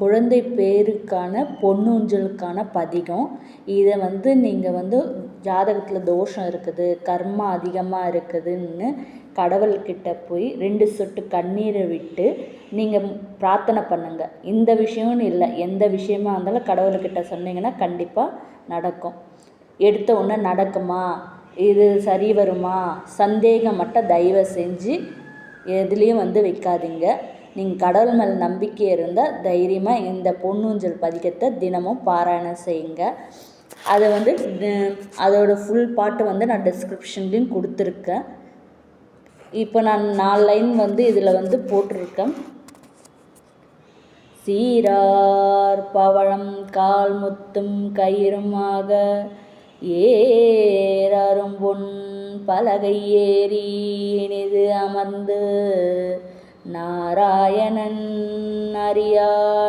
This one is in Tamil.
குழந்தை பேருக்கான பொன்னூஞ்சலுக்கான பதிகம். இதை வந்து நீங்கள் வந்து ஜாதகத்தில் தோஷம் இருக்குது கர்மா அதிகமாக இருக்குதுன்னு கடவுள்கிட்ட போய் ரெண்டு சொட்டு கண்ணீரை விட்டு நீங்கள் பிரார்த்தனை பண்ணுங்கள் இந்த விஷயம்னு இல்லை எந்த விஷயமா இருந்தாலும் கடவுள்கிட்ட சொன்னீங்கன்னா கண்டிப்பாக நடக்கும். எடுத்த உடனே நடக்குமா? இது சரி வருமா? சந்தேகம் மட்டும் தயவு செஞ்சு எதுலேயும் வந்து வைக்காதீங்க. நீங்கள் கடவுள் மேலே நம்பிக்கை இருந்தால் தைரியமாக இந்த பொன்னூஞ்சல் பதிகத்தை தினமும் பாராயணம் செய்யுங்க. அதை வந்து அதோட ஃபுல் பாட்டு வந்து நான் டிஸ்கிரிப்ஷன்லேயும் கொடுத்துருக்கேன். இப்போ நான் நாலு லைன் வந்து இதில் வந்து போட்டிருக்கேன். சீரார் பவழம் கால் முத்தும் கயிறுமாக ஏறரும் பொன் பலகை ஏறி இனிது அமர்ந்து நாராயணன் அறியான்.